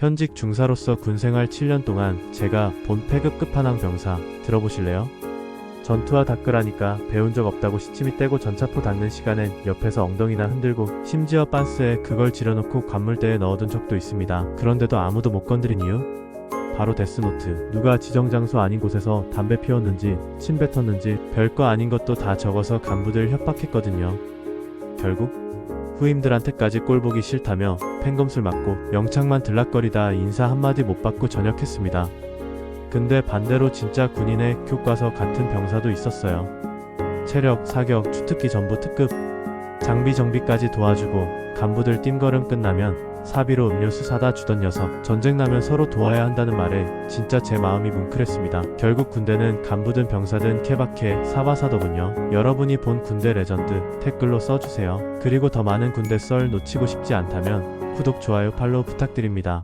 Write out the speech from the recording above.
현직 중사로서 군생활 7년 동안 제가 본 패급 끝판왕 병사 들어보실래요? 전투와 닦으라니까 배운 적 없다고 시치미 떼고 전차포 닦는 시간엔 옆에서 엉덩이나 흔들고 심지어 빤스에 그걸 지려놓고 관물대에 넣어둔 적도 있습니다. 그런데도 아무도 못 건드린 이유? 바로 데스노트. 누가 지정장소 아닌 곳에서 담배 피웠는지, 침 뱉었는지, 별거 아닌 것도 다 적어서 간부들 협박했거든요. 결국 후임들한테까지 꼴 보기 싫다며 팽검술 맞고 영창만 들락거리다 인사 한마디 못 받고 전역했습니다. 근데 반대로 진짜 군인의 교과서 같은 병사도 있었어요. 체력, 사격, 주특기 전부 특급, 장비 정비까지 도와주고 간부들 뜀걸음 끝나면 사비로 음료수 사다 주던 녀석. 전쟁 나면 서로 도와야 한다는 말에 진짜 제 마음이 뭉클했습니다. 결국 군대는 간부든 병사든 케바케 사바사더군요. 여러분이 본 군대 레전드 댓글로 써주세요. 그리고 더 많은 군대 썰 놓치고 싶지 않다면 구독, 좋아요, 팔로우 부탁드립니다.